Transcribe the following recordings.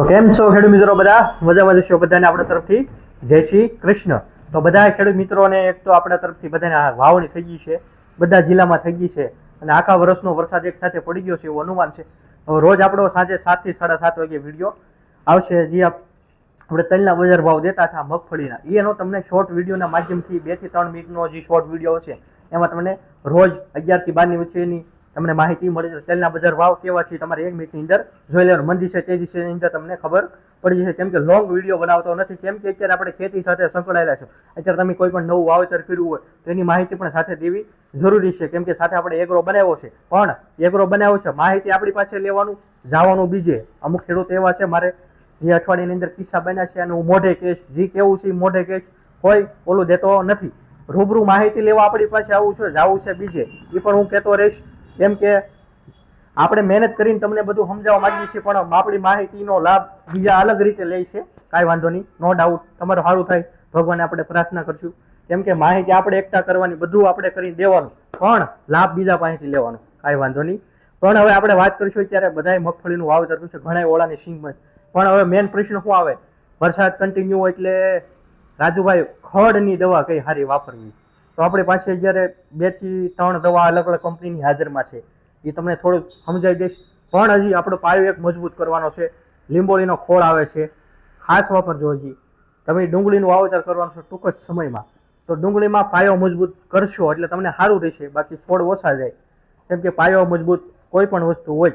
તો કેમ છો ખેડૂત મિત્રો બધા? મજામાં જશો બધાને આપણા તરફથી? જય શ્રી કૃષ્ણ. તો બધા ખેડૂત મિત્રોને એક તો આપણા તરફથી બધાને વાવણી થઈ ગઈ છે. બધા જિલ્લામાં થઈ ગઈ છે. અને આખા વર્ષનો વરસાદ એક સાથે પડી ગયો છે એવું અનુમાન છે. હવે રોજ આપણો સાંજે સાતથી સાડા સાત વાગે વીડિયો આવશે. જે આપણે તલના બજાર ભાવ દેતા હતા મગફળીના. એનો તમને શોર્ટ વિડીયોના માધ્યમથી બેથી ત્રણ મિનિટનો જે શોર્ટ વીડિયો છે, એમાં તમને રોજ અગિયારથી બારની વચ્ચેની તમને માહિતી મળી જશે તેલના બજાર ભાવ કેવા છે તમારે એક મિનિટની અંદર જોઈ લેવાનું. મંદી છે, તેજી છે, એની અંદર તમને ખબર પડી જશે. કેમ કે લોંગ વીડિયો બનાવતો નથી. કેમ કે અત્યારે આપણે ખેતી સાથે સંકળાયેલા છો. અત્યારે તમે કોઈ પણ નવું વાવેતર કર્યું હોય, તો એની માહિતી પણ સાથે દેવી જરૂરી છે. કેમ કે સાથે આપણે એગ્રો બનાવ્યો છે. પણ એગ્રો બનાવ્યો છે, માહિતી આપણી પાસે લેવાનું. જવાનું બીજે. અમુક ખેડૂત એવા છે, મારે જે અઠવાડિયાની અંદર કિસ્સા બન્યા છે, અને હું મોઢે કેશ, જે કેવું છે મોઢે કેશ કોઈ ઓલું દેતો નથી. રૂબરૂ માહિતી લેવા આપણી પાસે આવું છે, જવું છે બીજે. એ પણ હું કહેતો રહીશ. કેમ કે આપણે મહેનત કરીને તમને બધું સમજાવવા માંગીએ છીએ, પણ આપણી માહિતીનો લાભ બીજા અલગ રીતે લે છે. કાંઈ વાંધો નહીં. નો ડાઉટ તમારું સારું થાય. ભગવાને આપણે પ્રાર્થના કરશું. કેમ કે માહિતી આપણે એકઠા કરવાની, બધું આપણે કરી દેવાનું. પણ લાભ બીજા પાસેથી લેવાનો. કાંઈ વાંધો નહીં. પણ હવે આપણે વાત કરીશું ત્યારે બધાએ મગફળીનું વાવેતર છે ઘણા ઓળાની સિંગમાં. પણ હવે મેન પ્રશ્ન શું આવે? વરસાદ કન્ટિન્યુ હોય એટલે રાજુભાઈ ખડની દવા કઈ સારી વાપરવી? તો આપણી પાસે જ્યારે બેથી ત્રણ દવા અલગ અલગ કંપનીની હાજરમાં છે એ તમને થોડુંક સમજાવી દઈશ. પણ હજી આપણો પાયો એક મજબૂત કરવાનો છે. લીંબોળીનો ખોળ આવે છે. ખાસ વાપરજો હજી. તમે ડુંગળીનું વાવેતર કરવાનું છે ટૂંક જ સમયમાં. તો ડુંગળીમાં પાયો મજબૂત કરશો એટલે તમને સારું રહેશે. બાકી છોડ ઓછા જાય. કેમ કે પાયો મજબૂત કોઈ પણ વસ્તુ હોય.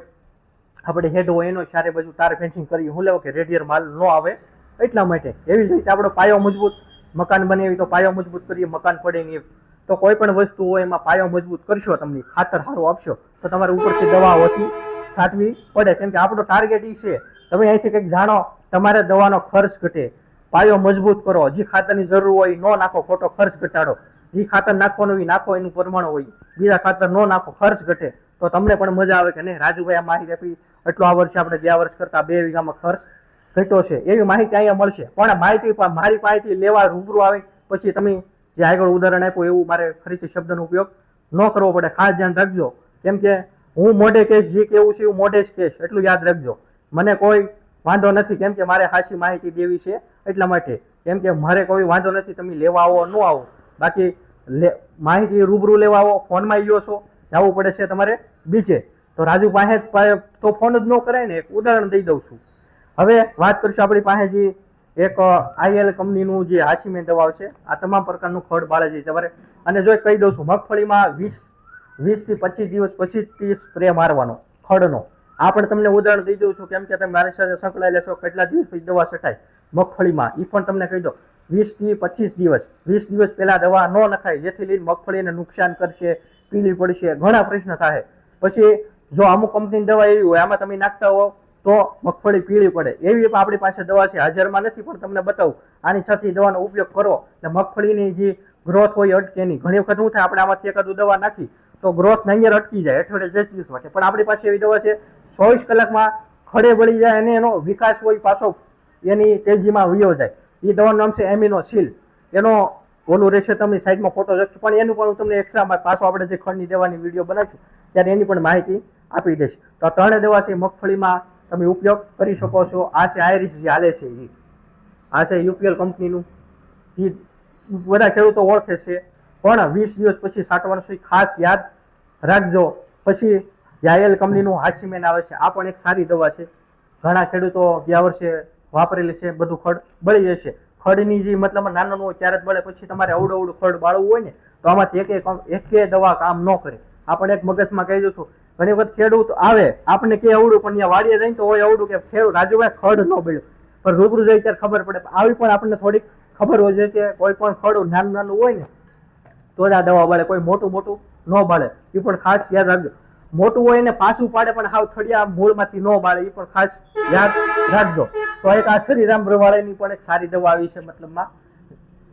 આપણે હેડ હોય એનો ચારે બાજુ તાર ફેન્સિંગ કરી, હું લેવો કે રેડિયર માલ ન આવે. એટલા માટે એવી જ રીતે આપણો પાયો મજબૂત મકાન બને એવી તો પાયો મજબૂત કરીએ, મકાન પડે નહીં તો કોઈ પણ વસ્તુ હોય એમાં પાયો મજબૂત કરશો તમને, ખાતર સારું આપશો. તો તમારે ઉપરથી દવા ઓછી છાંટવી પડે. કેમ કે આપણો ટાર્ગેટ એ છે. તમે અહીંથી કંઈક જાણો, તમારે દવાનો ખર્ચ ઘટે. પાયો મજબૂત કરો. જે ખાતરની જરૂર હોય ન નાખો, ખોટો ખર્ચ ઘટાડો. જે ખાતર નાખવાનું હોય નાખો, એનું પ્રમાણ હોય. બીજા ખાતર ન નાખો, ખર્ચ ઘટે. તો તમને પણ મજા આવે કે નહીં? રાજુભાઈ આ માહિતી આપી. એટલો આ વર્ષે આપણે ગયા વર્ષ કરતા બે વીઘામાં ખર્ચ ઘટ્યો છે, એવી માહિતી અહીંયા મળશે. પણ માહિતી મારી પાસેથી લેવા રૂબરૂ આવે પછી તમે જે આગળ ઉદાહરણ આપ્યું એવું મારે ફરીથી શબ્દનો ઉપયોગ ન કરવો પડે. ખાસ ધ્યાન રાખજો. કેમ કે હું મોઢે કેસ, જે કેવું છે એવું મોઢે જ કેસ, એટલું યાદ રાખજો. મને કોઈ વાંધો નથી, કેમ કે મારે સાચી માહિતી દેવી છે એટલા માટે. કેમ કે મારે કોઈ વાંધો નથી, તમે લેવા આવો ન આવો. બાકી લે, માહિતી રૂબરૂ લેવા આવો, ફોનમાં લ્યો છો, જવું પડે છે તમારે બીજે. તો રાજુ પાસે તો ફોન જ ન કરાય ને, એક ઉદાહરણ દઈ દઉં છું. હવે વાત કરીશું આપણી પાસે જે એક આઈએલ કંપનીનું જે હાચીમેન દવાઓ છે, આ તમામ પ્રકારનું ખડ બાળે છે તમારે અને જો કહી દઉં છું, મગફળીમાં વીસ, વીસથી પચીસ દિવસ પછી સ્પ્રે મારવાનો, ખડનો. આ પણ તમને ઉદાહરણ દઈ દઉં છું, કેમ કે તમે મારી સાથે સંકળાયેલા છો, કેટલા દિવસ પછી દવા છટાય? મગફળીમાં એ પણ તમને કહી દો વીસથી પચીસ દિવસ. વીસ દિવસ પહેલાં દવા ન નખાય, જેથી લઈને મગફળીને નુકસાન કરશે પીલી પડશે, ઘણા પ્રશ્ન થાય. પછી જો અમુક કંપનીની દવા એવી હોય, આમાં તમે નાખતા હો તો મગફળી પીળી પડે. એવી પણ આપણી પાસે દવા છે. હાજરમાં નથી, પણ તમને બતાવું. આની છથી દવાનો ઉપયોગ કરો. એટલે મગફળીની જે ગ્રોથ હોય અટકેની ઘણી વખત શું થાય, આપણે આમાંથી એકાદું દવા નાખી, તો ગ્રોથ નહીં અટકી જાય અઠવાડિયે દસ દિવસ માટે પણ આપણી પાસે એવી દવા છે, ચોવીસ કલાકમાં ખડે વળી જાય અને એનો વિકાસ હોય પાછો એની તેજીમાં વયો જાય. એ દવાનું નામ છે એમિનો સીલ એનો ઓલું રહેશે તમે સાઈડમાં ફોટો રાખશું પણ એનું પણ હું તમને એક્સ્ટ્રા પાછો આપણે જે ખંડની દવાની વીડિયો બનાવીશું, ત્યારે એની પણ માહિતી આપી દઈશ. તો ત્રણે દવા છે મગફળીમાં તમે ઉપયોગ કરી શકો છો. આ છે આયરિસ જે હાલે છે એ આ છે યુપીએલ કંપનીનું. એ બધા ખેડૂતો ઓળખે છે. પણ વીસ દિવસ પછી છાંટવાનું સુધી ખાસ યાદ રાખજો. પછી જાયલ કંપનીનું હાસીમેન આવે છે. આ પણ એક સારી દવા છે. ઘણા ખેડૂતો ગયા વર્ષે વાપરેલી છે. બધું ખડ બળી જશે ખડની જે મતલબ નાનું હોય ત્યારે જ બળે. પછી તમારે અવડું અવડું ખડ બાળવું હોય ને, તો આમાંથી એક એકે દવા કામ ન કરે. આ પણ એક મગજમાં કહી દઉં છું. ઘણી વખત ખેડૂત આવે આપણે કે અવડું પણ ત્યાં વાડીએ જઈને તો હોય અવડું કે ખેડૂત, રાજુભાઈ, ખડ ન બળ્યું. પણ રૂબરૂ જાય ત્યારે ખબર પડે. આવી પણ આપણને થોડીક ખબર હોય છે કે કોઈ પણ ખડ નાનું નાનું હોય ને, તો જ આ દવા બાળે. કોઈ મોટું મોટું ન બાળે. એ પણ ખાસ યાદ રાખજો. મોટું હોય ને પાછું પાડે, પણ હાવ થડિયા મૂળમાંથી ન બાળે. એ પણ ખાસ યાદ રાખજો. તો એક આ શ્રીરામ રવાળાની પણ એક સારી દવા આવી છે મતલબમાં.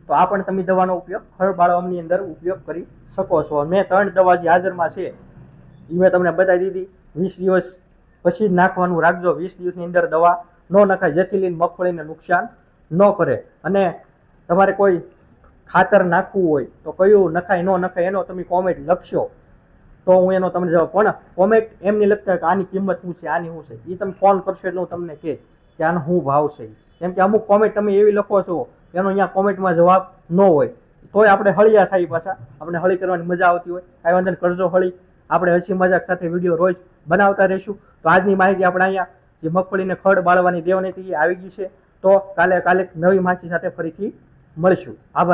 તો આ પણ તમે દવાનો ઉપયોગ ખડ બાળવાની અંદર ઉપયોગ કરી શકો છો. મેં ત્રણ દવા જે હાજરમાં છે. એ મેં તમને બતાવી દીધી. વીસ દિવસ પછી જ નાખવાનું રાખજો. વીસ દિવસની અંદર દવા ન નખાય. જેથી લઈને મગફળીને નુકસાન ન કરે. અને તમારે કોઈ ખાતર નાખવું હોય તો કયું નખાય, ન નખાય, એનો તમે કોમેન્ટ લખશો. તો હું એનો તમને જવાબ. પણ કોમેન્ટ એમ નહીં લખતા કે આની કિંમત શું છે, આની શું છે? એ તમે ફોન કરશો એટલે હું તમને કે કે આનો શું ભાવ છે કેમ કે અમુક કોમેન્ટ તમે એવી લખો છો, એનો અહીંયા કોમેન્ટમાં જવાબ ન હોય. તોય આપણે હળિયા થાય પાછા. આપણે હળી કરવાની મજા આવતી હોય. કાંઈ વાંધો કરજો હળી. આપણે હસી મજાક સાથે વીડિયો રોજ બનાવતા રહીશું. તો આજની માહિતી આપણે અહીંયા જે મગફળીને ખડ બાળવાની દેવની હતી આવી ગઈ છે. તો કાલે કાલે નવી માહિતી સાથે ફરીથી મળીશું. આભાર.